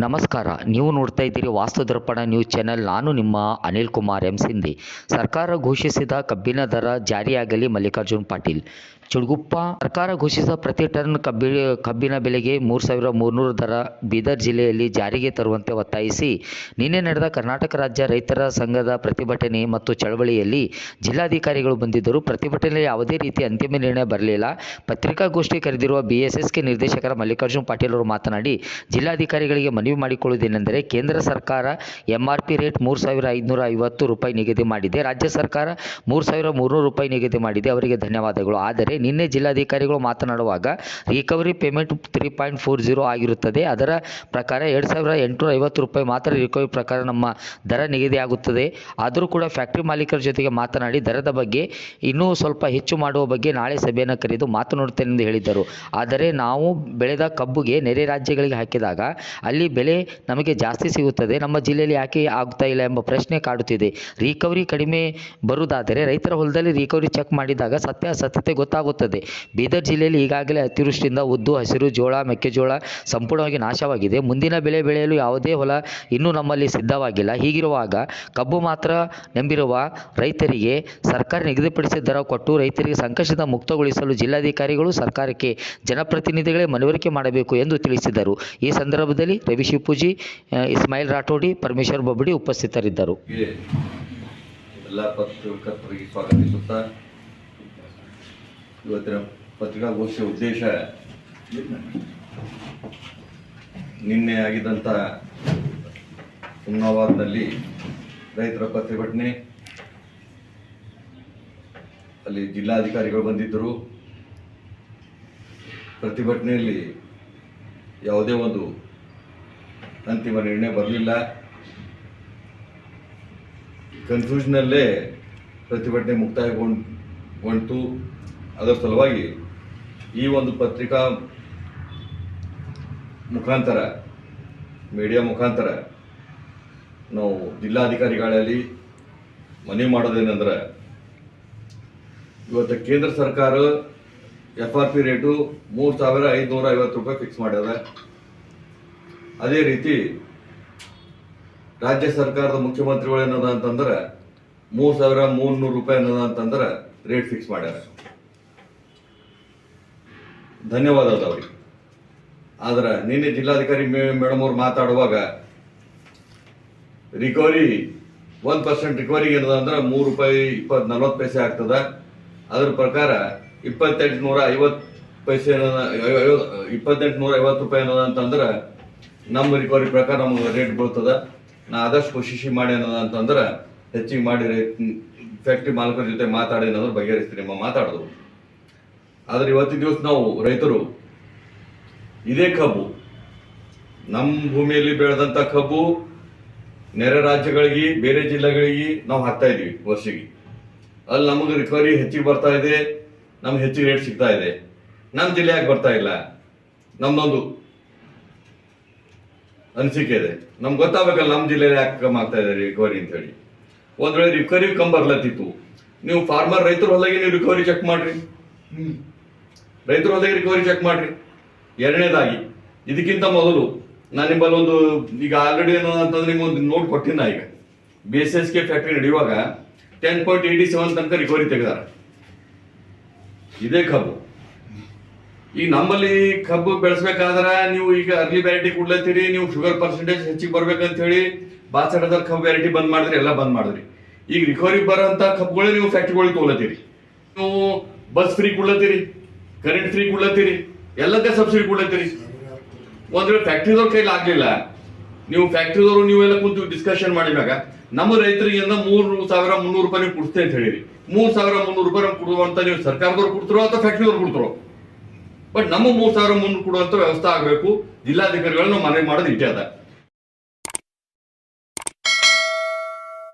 ನಮಸ್ಕಾರ. ನೀವು ನೋಡ್ತಾ ಇದ್ದೀರಿ ವಾಸ್ತು ದರ್ಪಣ ನ್ಯೂಸ್ ಚಾನೆಲ್. ನಾನು ನಿಮ್ಮ ಅನಿಲ್ ಕುಮಾರ್ ಎಂ ಸಿಂಧಿ. ಸರ್ಕಾರ ಘೋಷಿಸಿದ ಕಬ್ಬಿನ ದರ ಜಾರಿಯಾಗಲಿ ಮಲ್ಲಿಕಾರ್ಜುನ್ ಪಾಟೀಲ್. ಚುಡುಗುಪ್ಪ ಸರ್ಕಾರ ಘೋಷಿಸಿದ ಪ್ರತಿ ಟನ್ ಕಬ್ಬಿ ಕಬ್ಬಿನ ಬೆಲೆಗೆ ಮೂರು ಸಾವಿರ ಮೂರುನೂರು ದರ ಬೀದರ್ ಜಿಲ್ಲೆಯಲ್ಲಿ ಜಾರಿಗೆ ತರುವಂತೆ ಒತ್ತಾಯಿಸಿ, ನಿನ್ನೆ ನಡೆದ ಕರ್ನಾಟಕ ರಾಜ್ಯ ರೈತರ ಸಂಘದ ಪ್ರತಿಭಟನೆ ಮತ್ತು ಚಳವಳಿಯಲ್ಲಿ ಜಿಲ್ಲಾಧಿಕಾರಿಗಳು ಬಂದಿದ್ದರು ಪ್ರತಿಭಟನೆಯಲ್ಲಿ ಯಾವುದೇ ರೀತಿ ಅಂತಿಮ ನಿರ್ಣಯ ಬರಲಿಲ್ಲ. ಪತ್ರಿಕಾಗೋಷ್ಠಿ ಕರೆದಿರುವ ಬಿಎಸ್ಎಸ್ಕೆ ನಿರ್ದೇಶಕರ ಮಲ್ಲಿಕಾರ್ಜುನ್ ಪಾಟೀಲ್ ಅವರು ಮಾತನಾಡಿ, ಜಿಲ್ಲಾಧಿಕಾರಿಗಳಿಗೆ ಮನವಿ ಮಾಡಿಕೊಳ್ಳುವುದೇನೆಂದರೆ ಕೇಂದ್ರ ಸರ್ಕಾರ ಎಂಆರ್ಪಿ ರೇಟ್ ಮೂರು ಸಾವಿರ ಐದುನೂರ ಐವತ್ತು ರೂಪಾಯಿ ನಿಗದಿ ಮಾಡಿದೆ, ರಾಜ್ಯ ಸರ್ಕಾರ ಮೂರು ಸಾವಿರ ಮೂರುನೂರು ರೂಪಾಯಿ ನಿಗದಿ ಮಾಡಿದೆ, ಅವರಿಗೆ ಧನ್ಯವಾದಗಳು. ಆದರೆ ನಿನ್ನೆ ಜಿಲ್ಲಾಧಿಕಾರಿಗಳು ಮಾತನಾಡುವಾಗ recovery payment three point four zero ಆಗಿರುತ್ತದೆ. ಅದರ ಪ್ರಕಾರ ಎರಡು ಸಾವಿರ ಎಂಟುನೂರ ಐವತ್ತು ರೂಪಾಯಿ ಮಾತ್ರ ರಿಕವರಿ ಪ್ರಕಾರ ನಮ್ಮ ದರ ನಿಗದಿಯಾಗುತ್ತದೆ ಆದರೂ ಕೂಡ ಫ್ಯಾಕ್ಟರಿ ಮಾಲೀಕರ ಜೊತೆಗೆ ಮಾತನಾಡಿ ದರದ ಬಗ್ಗೆ ಇನ್ನೂ ಸ್ವಲ್ಪ ಹೆಚ್ಚು ಮಾಡುವ ಬಗ್ಗೆ ನಾಳೆ ಸಭೆಯನ್ನು ಕರೆದು ಮಾತನಾಡುತ್ತೇನೆ ಎಂದು ಹೇಳಿದ್ದರು ಆದರೆ ನಾವು ಬೆಳೆದ ಕಬ್ಬುಗೆ ನೆರೆ ರಾಜ್ಯಗಳಿಗೆ ಹಾಕಿದಾಗ ಅಲ್ಲಿ ಬೆಲೆ ನಮಗೆ ಜಾಸ್ತಿ ಸಿಗುತ್ತದೆ. ನಮ್ಮ ಜಿಲ್ಲೆಯಲ್ಲಿ ಯಾಕೆ ಆಗ್ತಾ ಇಲ್ಲ ಎಂಬ ಪ್ರಶ್ನೆ ಕಾಡುತ್ತಿದೆ. ರಿಕವರಿ ಕಡಿಮೆ ಬರುವುದಾದರೆ ರೈತರ ಹೊಲದಲ್ಲಿ ರಿಕವರಿ ಚೆಕ್ ಮಾಡಿದಾಗ ಸತ್ಯಾಸತ್ಯತೆ ಗೊತ್ತಾಗುತ್ತದೆ. ಬೀದರ್ ಜಿಲ್ಲೆಯಲ್ಲಿ ಈಗಾಗಲೇ ಅತಿವೃಷ್ಟಿಯಿಂದ ಉದ್ದು ಹಸಿರು ಜೋಳ, ಮೆಕ್ಕೆಜೋಳ ಸಂಪೂರ್ಣವಾಗಿ ನಾಶವಾಗಿದೆ. ಮುಂದಿನ ಬೆಳೆ ಬೆಳೆಯಲು ಯಾವುದೇ ಹೊಲ ಇನ್ನೂ ನಮ್ಮಲ್ಲಿ ಸಿದ್ಧವಾಗಿಲ್ಲ. ಹೀಗಿರುವಾಗ ಕಬ್ಬು ಮಾತ್ರ ನಂಬಿರುವ ರೈತರಿಗೆ ಸರ್ಕಾರ ನಿಗದಿಪಡಿಸಿದ ದರ ಕೊಟ್ಟು ರೈತರಿಗೆ ಸಂಕಷ್ಟದ ಮುಕ್ತಗೊಳಿಸಲು ಜಿಲ್ಲಾಧಿಕಾರಿಗಳು ಸರ್ಕಾರಕ್ಕೆ ಜನಪ್ರತಿನಿಧಿಗಳೇ ಮನವರಿಕೆ ಮಾಡಬೇಕು ಎಂದು ತಿಳಿಸಿದರು. ಈ ಸಂದರ್ಭದಲ್ಲಿ ರವಿ ಶಿವಪೂಜಿ ಇಸ್ಮಾಯಿಲ್ ರಾಠೋಡಿ, ಪರಮೇಶ್ವರ್ ಬೊಬ್ಬಡಿ ಉಪಸ್ಥಿತರಿದ್ದರು. ಎಲ್ಲ ಪತ್ರಕರ್ತರಿಗೆ ಸ್ವಾಗತಿಸುತ್ತಾ ಇವತ್ತಿನ ಪತ್ರಿಕಾಗೋಷ್ಠಿಯ ಉದ್ದೇಶ ನಿನ್ನೆ ಆಗಿದ್ದಂಥ ಹುಮ್ನಾಬಾದ್ನಲ್ಲಿ ರೈತರ ಪ್ರತಿಭಟನೆ ಅಲ್ಲಿ ಜಿಲ್ಲಾಧಿಕಾರಿಗಳು ಬಂದಿದ್ದರು. ಪ್ರತಿಭಟನೆಯಲ್ಲಿ ಯಾವುದೇ ಒಂದು ಅಂತಿಮ ನಿರ್ಣಯ ಬರಲಿಲ್ಲ. ಕನ್ಫ್ಯೂಷನಲ್ಲೇ ಪ್ರತಿಭಟನೆ ಮುಕ್ತಾಯಗೊಂಡು ಅದರ ಸಲುವಾಗಿ ಈ ಒಂದು ಪತ್ರಿಕಾ ಮುಖಾಂತರ ಮೀಡಿಯಾ ಮುಖಾಂತರ ನಾವು ಜಿಲ್ಲಾಧಿಕಾರಿಗಳಲ್ಲಿ ಮನವಿ ಮಾಡೋದೇನೆಂದ್ರೆ, ಇವತ್ತು ಕೇಂದ್ರ ಸರ್ಕಾರ ಎಫ್ ಆರ್ ಪಿ ರೇಟು ಮೂರು ಸಾವಿರ ಐದುನೂರ ಐವತ್ತು ರೂಪಾಯಿ ಫಿಕ್ಸ್ ಮಾಡ್ಯದ ಅದೇ ರೀತಿ ರಾಜ್ಯ ಸರ್ಕಾರದ ಮುಖ್ಯಮಂತ್ರಿಗಳು ಏನದ ಅಂತಂದ್ರೆ ಮೂರು ಸಾವಿರ ಮೂರ್ನೂರು ರೂಪಾಯಿ ಏನದ ಅಂತಂದ್ರೆ ರೇಟ್ ಫಿಕ್ಸ್ ಮಾಡ್ಯಾರ ಧನ್ಯವಾದ ಅವ್ರಿಗೆ ಆದ್ರೆ ನಿನ್ನೆ ಜಿಲ್ಲಾಧಿಕಾರಿ ಮೇಡಮ್ ಅವ್ರು ಮಾತಾಡುವಾಗ ರಿಕವರಿ ಒಂದು ಪರ್ಸೆಂಟ್ ರಿಕವರಿ ಏನದ ಅಂದ್ರೆ ಮೂರು ರೂಪಾಯಿ ಇಪ್ಪತ್ ನಲ್ವತ್ತು ಪೈಸೆ ಆಗ್ತದ. ಅದ್ರ ಪ್ರಕಾರ ಇಪ್ಪತ್ತೆಂಟು ನೂರ ಐವತ್ತು ಪೈಸೆ ಇಪ್ಪತ್ತೆಂಟು ನೂರ ಐವತ್ತು ರೂಪಾಯಿ ಏನದ ಅಂತಂದ್ರೆ ನಮ್ಮ ರಿಕವರಿ ಪ್ರಕಾರ ನಮ್ಗೆ ರೇಟ್ ಬೀಳ್ತದ. ನಾ ಆದಷ್ಟು ಕೋಶಿಶಿ ಮಾಡಿ ಅನ್ನೋದ ಅಂತಂದ್ರೆ ಹೆಚ್ಚಿಗೆ ಮಾಡಿ ಫ್ಯಾಕ್ಟ್ರಿ ಮಾಲೀಕರ ಜೊತೆ ಮಾತಾಡಿ ಅನ್ನೋದ್ರ ಬಗೆಹರಿಸ್ತೀನಿ. ಮಾತಾಡೋದು. ಆದ್ರೆ ಇವತ್ತಿನ ದಿವಸ ನಾವು ರೈತರು, ಇದೇ ಕಬ್ಬು. ನಮ್ಮ ಭೂಮಿಯಲ್ಲಿ ಬೆಳೆದಂತ ಕಬ್ಬು ನೆರೆ ರಾಜ್ಯಗಳಿಗೆ, ಬೇರೆ ಜಿಲ್ಲೆಗಳಿಗೆ ನಾವು ಹಾಕ್ತಾ ಇದೀವಿ ವರ್ಷಿಗೆ. ಅಲ್ಲಿ ನಮಗೆ ರಿಕವರಿ ಹೆಚ್ಚಿಗೆ ಬರ್ತಾ ಇದೆ ನಮ್ಗೆ ಹೆಚ್ಚಿಗೆ ರೇಟ್ ಸಿಗ್ತಾ ಇದೆ. ನಮ್ಮ ಜಿಲ್ಲೆ ಯಾಕೆ ಬರ್ತಾ ಇಲ್ಲ? ನಮ್ದೊಂದು ಅನಿಸಿಕೆ ಇದೆ. ನಮ್ಗೆ ಗೊತ್ತಾಗಬೇಕಲ್ಲ ನಮ್ಮ ಜಿಲ್ಲೆಯಲ್ಲಿ ಯಾಕೆ ಕಮ್ಮಿ ಆಗ್ತಾ ಇದೆ ರಿಕವರಿ ಅಂತ ಹೇಳಿ. ಒಂದ್ ವೇಳೆ ರಿಕವರಿ ಕಮ್ಮಿ ಬರ್ಲತ್ತಿತ್ತು ನೀವು ಫಾರ್ಮರ್ ರೈತರು ಹೊಲಗೆ ನೀವು ರಿಕವರಿ ಚೆಕ್ ಮಾಡ್ರಿ. ರೈತರ ಅದೇ ರಿಕವರಿ ಚೆಕ್ ಮಾಡ್ರಿ. ಎರಡನೇದಾಗಿ, ಇದಕ್ಕಿಂತ ಮೊದಲು ನಾನು ನಿಮ್ಮಲ್ಲಿ ಒಂದು, ಈಗ ಆಲ್ರೆಡಿ ಏನೋ ಅಂತಂದ್ರೆ ನಿಮ್ಗೆ ಒಂದು ನೋಟ್ ಕೊಟ್ಟಿನ ಈಗ. B S S K factory ನಡೆಯುವಾಗ ಟೆನ್ ಪಾಯಿಂಟ್ ಏಯ್ಟಿ ಸೆವೆನ್ ತನಕ ರಿಕವರಿ ತೆಗೆದಾರ. ಇದೇ ಕಬ್ಬು. ಈಗ ನಮ್ಮಲ್ಲಿ ಕಬ್ಬು ಬೆಳೆಸ್ಬೇಕಾದ್ರೆ ನೀವು ಈಗ ಅರ್ಲಿ ವ್ಯಾರೈಟಿ ಕೊಡ್ಲತ್ತೀರಿ ನೀವು ಶುಗರ್ ಪರ್ಸೆಂಟೇಜ್ ಹೆಚ್ಚಿಗೆ ಬರ್ಬೇಕಂತ ಹೇಳಿ ಬಾಸಡದ ಕಬ್ಬು ವೆರೈಟಿ ಬಂದ್ ಮಾಡಿದ್ರಿ, ಎಲ್ಲ ಬಂದ್ ಮಾಡಿದ್ರಿ. ಈಗ ರಿಕವರಿ ಬರೋಂಥ ಕಬ್ಬುಗಳೇ ನೀವು ಫ್ಯಾಕ್ಟ್ರಿಗಳಿಗೆ ತೊಗೊಳತ್ತೀರಿ ನೀವು ಬಸ್ ಫ್ರೀ ಕೊಡ್ಲತ್ತೀರಿ ಕರೆಂಟ್ ಫ್ರೀ ಕೊಡ್ಲತ್ತೀರಿ? ಎಲ್ಲದೇ ಸಬ್ಸಿಡಿ ಕೊಡ್ಲತ್ತೀರಿ? ಒಂದ್ ವೇಳೆ ಫ್ಯಾಕ್ಟ್ರಿದವ್ರ ಕೈಲಿ ಆಗ್ಲಿಲ್ಲ, ನೀವು ಫ್ಯಾಕ್ಟ್ರಿದವರು ನೀವೆಲ್ಲ ಕುಂತು ಡಿಸ್ಕಷನ್ ಮಾಡಿದಾಗ ನಮ್ಮ ರೈತರಿಗೆ ಇಂದ ಮೂರು ಸಾವಿರ ಮುನ್ನೂರು ರೂಪಾಯಿ ನೀವು ಕೊಡ್ತೇವೆ ಅಂತ ಹೇಳಿರಿ. ಮೂರ್ ಸಾವಿರ ಮುನ್ನೂರು ರೂಪಾಯಿ ನಮ್ಗೆ ಕೊಡುವಂತ ನೀವು ಸರ್ಕಾರದವ್ರು ಕೊಡ್ತಿರೋ ಅಥವಾ ಫ್ಯಾಕ್ಟ್ರಿದವ್ರು ಕೊಡ್ತಿರೋ? ಬಟ್ ನಮ್ಮ ಮೂರ್ ಸಾವಿರ ಮುನ್ನೂರು ಕೊಡುವಂತ ವ್ಯವಸ್ಥೆ ಆಗಬೇಕು, ಜಿಲ್ಲಾಧಿಕಾರಿಗಳು ನಾವು ಮನವಿ ಮಾಡೋದು ಇಟ್ಟೆ ಅದ.